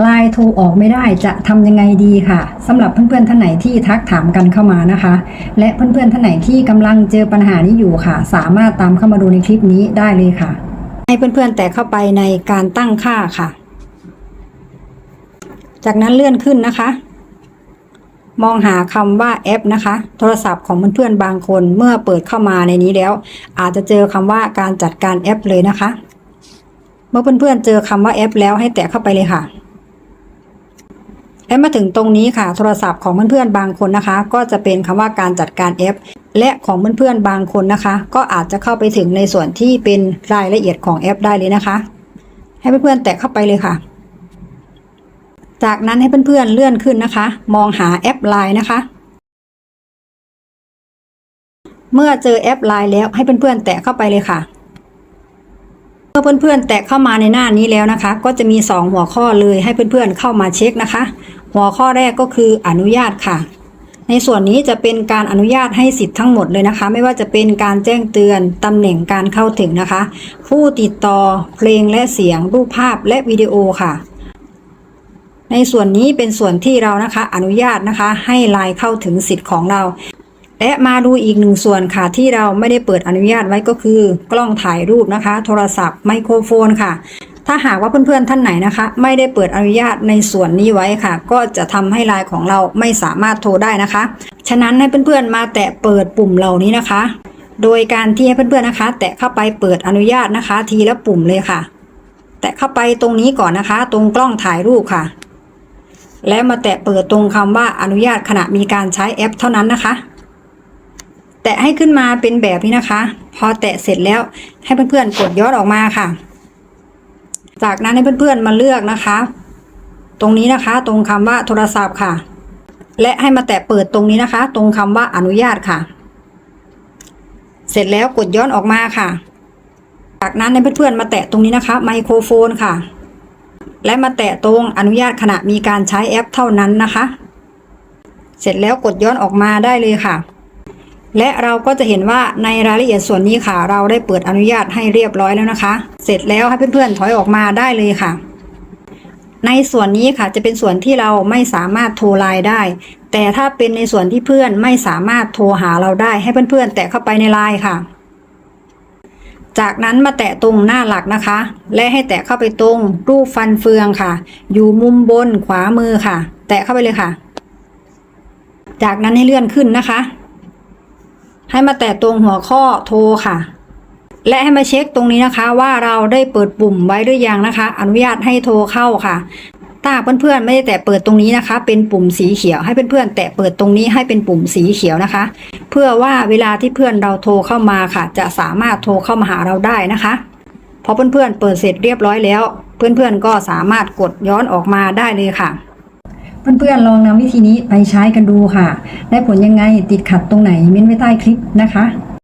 ไลน์โทรออกไม่ได้จะทำยังไงดีค่ะสำหรับเพื่อนๆท่านไหนที่ทักถามกันเข้ามานะคะ และเพื่อนๆท่านไหนที่กำลังเจอปัญหานี้อยู่ค่ะ สามารถตามเข้ามาดูในคลิปนี้ได้เลยค่ะ ให้เพื่อนๆแต่เข้าไปในการตั้งค่าค่ะ จากนั้นเลื่อนขึ้นนะคะ มองหาคำว่าแอปนะคะ โทรศัพท์ของเพื่อนๆบางคนเมื่อเปิดเข้ามาในนี้แล้ว อาจจะเจอคำว่าการจัดการแอปเลยนะคะ เมื่อเพื่อนๆเจอคำว่าแอปแล้วให้แตะเข้าไปเลยค่ะ และมาถึงตรงนี้ค่ะ โทรศัพท์ของเพื่อนๆบางคนนะคะ ก็จะเป็นคำว่าการจัดการแอปและของเพื่อนๆบางคนนะคะ ก็อาจจะเข้าไปถึงในส่วนที่เป็นรายละเอียดของแอปได้เลยนะคะ ให้เพื่อนๆแตะเข้าไปเลยค่ะ จากนั้นให้เพื่อนๆเลื่อนขึ้นนะคะ มองหาแอปไลน์นะคะ เมื่อเจอแอปไลน์แล้วให้เพื่อนๆแตะเข้าไปเลยค่ะ เพื่อนๆ แตะเข้ามาในหน้านี้แล้วนะคะ ก็จะมี 2 หัวข้อเลยให้เพื่อนๆเข้ามาเช็คนะคะ หัวข้อแรกก็คืออนุญาตค่ะ ในส่วนนี้จะเป็นการอนุญาตให้สิทธิ์ทั้งหมดเลยนะคะ ไม่ว่าจะเป็นการแจ้งเตือนตำแหน่งการเข้าถึงนะคะ ผู้ติดต่อเพลงและเสียง รูปภาพและวิดีโอค่ะในส่วนนี้เป็นส่วนที่เรานะคะอนุญาตนะคะให้ไลน์เข้าถึงสิทธิ์ของเรา และมาดูอีกหนึ่งส่วนค่ะที่เราไม่ได้เปิดอนุญาตไว้ก็คือ กล้องถ่ายรูปนะคะ โทรศัพท์ไมโครโฟนค่ะ ถ้าหากว่าเพื่อนๆท่านไหนนะคะ ไม่ได้เปิดอนุญาตในส่วนนี้ไว้ค่ะ ก็จะทำให้ไลน์ของเราไม่สามารถโทรได้นะคะ ฉะนั้นให้เพื่อนๆมาแตะเปิดปุ่มเหล่านี้นะคะ โดยการที่ให้เพื่อนๆนะคะ แตะเข้าไปเปิดอนุญาตนะคะ ทีละปุ่มเลยค่ะ แตะเข้าไปตรงนี้ก่อนนะคะ ตรงกล้องถ่ายรูปค่ะ แล้วมาแตะเปิดตรงคำว่าอนุญาตขณะมีการใช้แอป เท่านั้นนะคะ แตะให้ขึ้นมาเป็นแบบนี้นะคะ พอแตะเสร็จแล้วให้เพื่อนๆกดย้อนออกมาค่ะ จากนั้นให้เพื่อนๆมาเลือกนะคะ ตรงนี้นะคะ ตรงคำว่าโทรศัพท์ค่ะ และให้มาแตะเปิดตรงนี้นะคะ ตรงคำว่าอนุญาตค่ะ เสร็จแล้วกดย้อนออกมาค่ะ จากนั้นให้เพื่อนๆมาแตะตรงนี้นะคะ ไมโครโฟนค่ะ และมาแตะตรงอนุญาตขณะมีการใช้แอปเท่านั้นนะคะ เสร็จแล้วกดย้อนออกมาได้เลยค่ะ และเราก็จะเห็นว่าในรายละเอียดส่วนนี้ค่ะ เราได้เปิดอนุญาตให้เรียบร้อยแล้วนะคะ เสร็จแล้วให้เพื่อนๆถอยออกมาได้เลยค่ะ ในส่วนนี้ค่ะจะเป็นส่วนที่เราไม่สามารถโทรไลน์ได้ แต่ถ้าเป็นในส่วนที่เพื่อนไม่สามารถโทรหาเราได้ให้เพื่อนๆ แตะเข้าไปในไลน์ค่ะ จากนั้นมาแตะตรงหน้าหลักนะคะ และให้แตะเข้าไปตรงรูปฟันเฟืองค่ะ อยู่มุมบนขวามือค่ะ แตะเข้าไปเลยค่ะ จากนั้นให้เลื่อนขึ้นนะคะ ให้มาแตะตรงหัวข้อโทรค่ะ และให้มาเช็คตรงนี้นะคะว่าเราได้เปิดปุ่มไว้หรือยังนะคะ อนุญาตให้โทรเข้าค่ะถ้าเพื่อนๆไม่ได้แตะเปิดตรงนี้นะคะ เป็นปุ่มสีเขียวให้เพื่อนๆแตะเปิดตรงนี้ให้เป็นปุ่มสีเขียวนะคะ เพื่อว่าเวลาที่เพื่อนเราโทรเข้ามาค่ะ จะสามารถโทรเข้ามาหาเราได้นะคะพอเพื่อนๆเปิดเสร็จเรียบร้อยแล้ว เพื่อนๆก็สามารถกดย้อนออกมาได้เลยค่ะ เพื่อนๆลองนำวิธีนี้ไปใช้กันดูค่ะ ได้ผลยังไงติดขัดตรงไหนเม้นไว้ใต้คลิปนะคะ